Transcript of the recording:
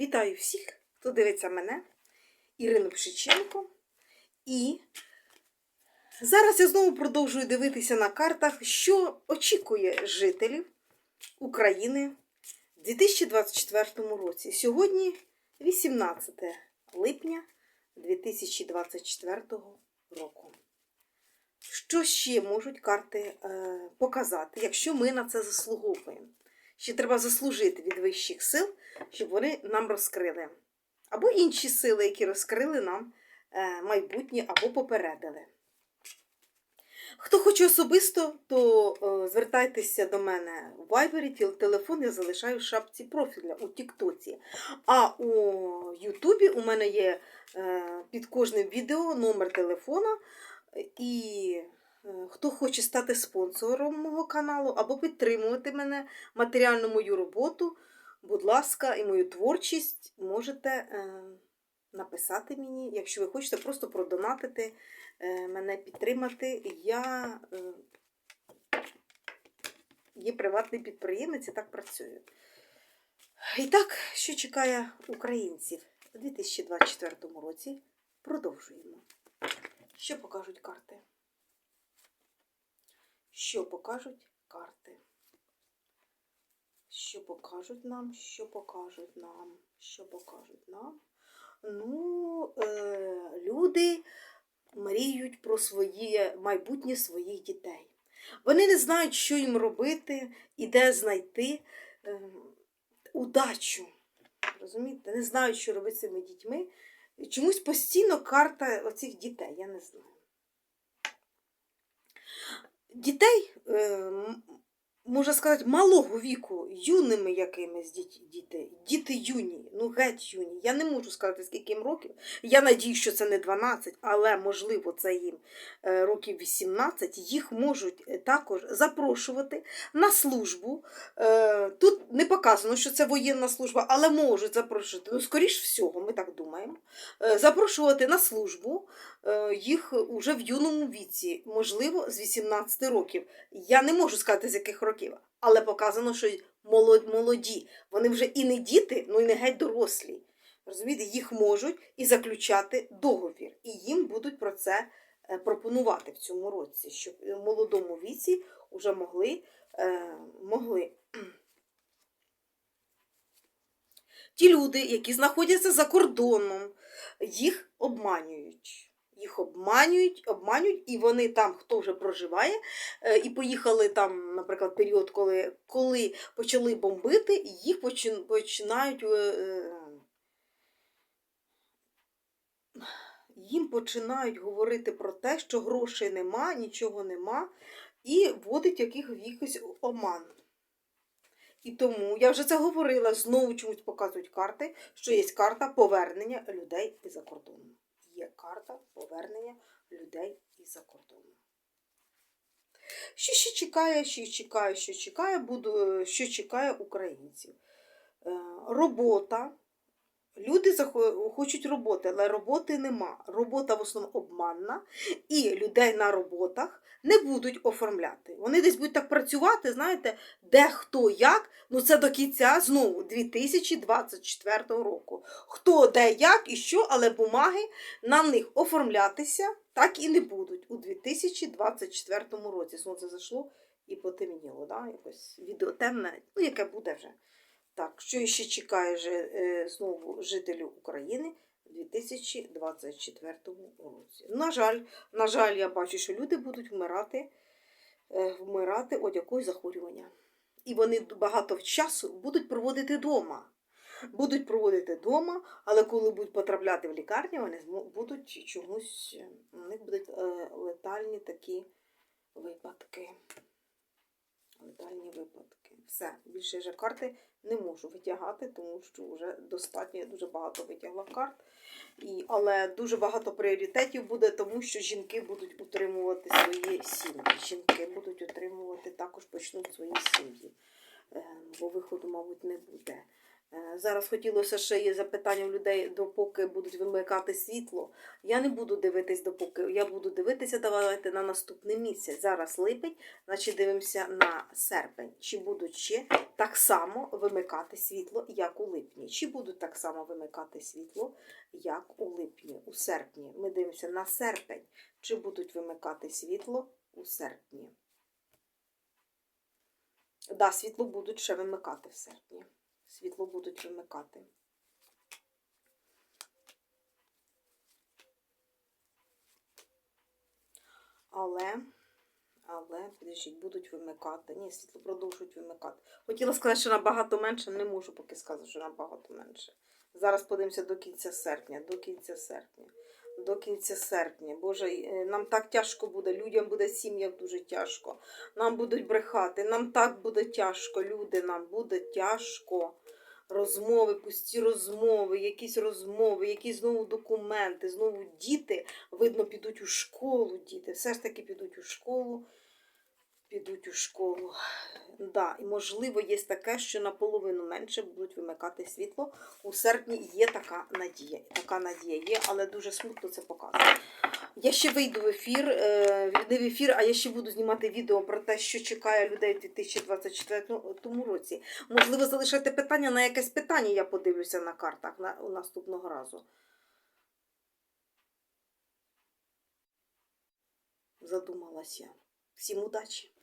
Вітаю всіх, хто дивиться мене, Ірину Пшиченко. І зараз я знову продовжую дивитися на картах, що очікує жителів України в 2024 році. Сьогодні 18 липня 2024 року. Що ще можуть карти е, показати, якщо ми на це заслуговуємо? Ще треба заслужити від вищих сил, щоб вони нам розкрили. Або інші сили, які розкрили нам е, майбутнє або попередили. Хто хоче особисто, то е, звертайтеся до мене в тіл- телефон я залишаю в шапці профіля у Тіктоці. А у Ютубі у мене є е, під кожним відео номер телефона. І хто хоче стати спонсором мого каналу або підтримувати мене матеріально мою роботу, будь ласка, і мою творчість можете е, написати мені, якщо ви хочете просто продонатити, е, мене підтримати. Я е, є приватний підприємець і так працюю. І так, що чекає українців у 2024 році, продовжуємо. Що покажуть карти? Що покажуть карти? Що покажуть нам? Що покажуть нам? Що покажуть нам? Ну, е, люди мріють про своє майбутнє своїх дітей. Вони не знають, що їм робити і де знайти е, удачу. Розумієте? Не знають, що робити з цими дітьми. Чомусь постійно карта оцих дітей, я не знаю. Дітей, е, можна сказати, малого віку, юними якимись діти, діти, юні, ну геть юні. Я не можу сказати, скільки їм років. Я надію, що це не 12, але можливо це їм е, років 18. Їх можуть е, також запрошувати на службу. Тут показано, що це воєнна служба, але можуть запрошувати. Ну, скоріш всього, ми так думаємо. Е, Запрошувати на службу е, їх уже в юному віці, можливо, з 18 років. Я не можу сказати, з яких років, але показано, що молоді. Вони вже і не діти, ну і не геть дорослі. Розумієте, їх можуть і заключати договір, і їм будуть про це е, пропонувати в цьому році, щоб в молодому віці вже могли, могли ті люди, які знаходяться за кордоном, їх обманюють. Їх обманюють, обманюють, і вони там, хто вже проживає, е, і поїхали там, наприклад, період, коли, коли почали бомбити, і їх починають. е, е, Їм починають говорити про те, що грошей нема, нічого нема, і вводить яких в якийсь оман. І тому я вже це говорила, знову чомусь показують карти, що є карта повернення людей із-за кордону. Є карта повернення людей із-за кордону. Що ще чекає, що чекає, що чекає, буду, що чекає українців? Е, Робота. Люди хочуть роботи, але роботи нема. Робота в основному обманна, і людей на роботах не будуть оформляти. Вони десь будуть так працювати, знаєте, де хто як, ну це до кінця знову 2024 року. Хто де як і що, але бумаги на них оформлятися так і не будуть у 2024 році. Сонце зайшло і потемніло, да? якось відео темне, ну яке буде вже. Так, що ще чекає же, е, знову жителів України 2024 році? На жаль, на жаль, я бачу, що люди будуть вмирати, е, вмирати від якогось захворювання. І вони багато часу будуть проводити вдома. Будуть проводити вдома, але коли будуть потрапляти в лікарню, вони будуть чомусь, у них будуть е, летальні такі випадки. Летальні випадки. Все, більше вже карти не можу витягати, тому що вже достатньо, я дуже багато витягла карт. І, але дуже багато пріоритетів буде, тому що жінки будуть утримувати свої сім'ї. Жінки будуть утримувати, також почнуть свої сім'ї. Е, Бо виходу, мабуть, не буде. Е, Зараз хотілося ще є запитання у людей, допоки будуть вимикати світло. Я не буду дивитись допоки. Я буду дивитися, давайте на наступний місяць. Зараз липень, значить дивимося на серпень. Чи будуть ще так само вимикати світло, як у липні? Чи будуть так само вимикати світло, як у липні, у серпні? Ми дивимося на серпень. Чи будуть вимикати світло у серпні? Да, світло будуть ще вимикати в серпні. Світло будуть вимикати. Але, але, підождіть, будуть вимикати. Ні, світло продовжують вимикати. Хотіла сказати, що набагато менше, не можу поки сказати, що набагато менше. Зараз подивимося до кінця серпня, до кінця серпня. До кінця серпня. Боже, е, нам так тяжко буде, людям буде сім'ям дуже тяжко. Нам будуть брехати, нам так буде тяжко, люди, нам буде тяжко. Розмови, пусті розмови, якісь розмови, якісь знову документи, знову діти, видно, підуть у школу, діти. Все ж таки підуть у школу. Підуть у школу. Да, і можливо, є таке, що наполовину менше будуть вимикати світло. У серпні є така надія. Така надія є, але дуже смутно це показує. Я ще вийду в ефір, е, не в ефір, а я ще буду знімати відео про те, що чекає людей у 2024 році. Можливо, залишайте питання на якесь питання, я подивлюся на картах на, у наступного разу. Задумалася. Всім удачі!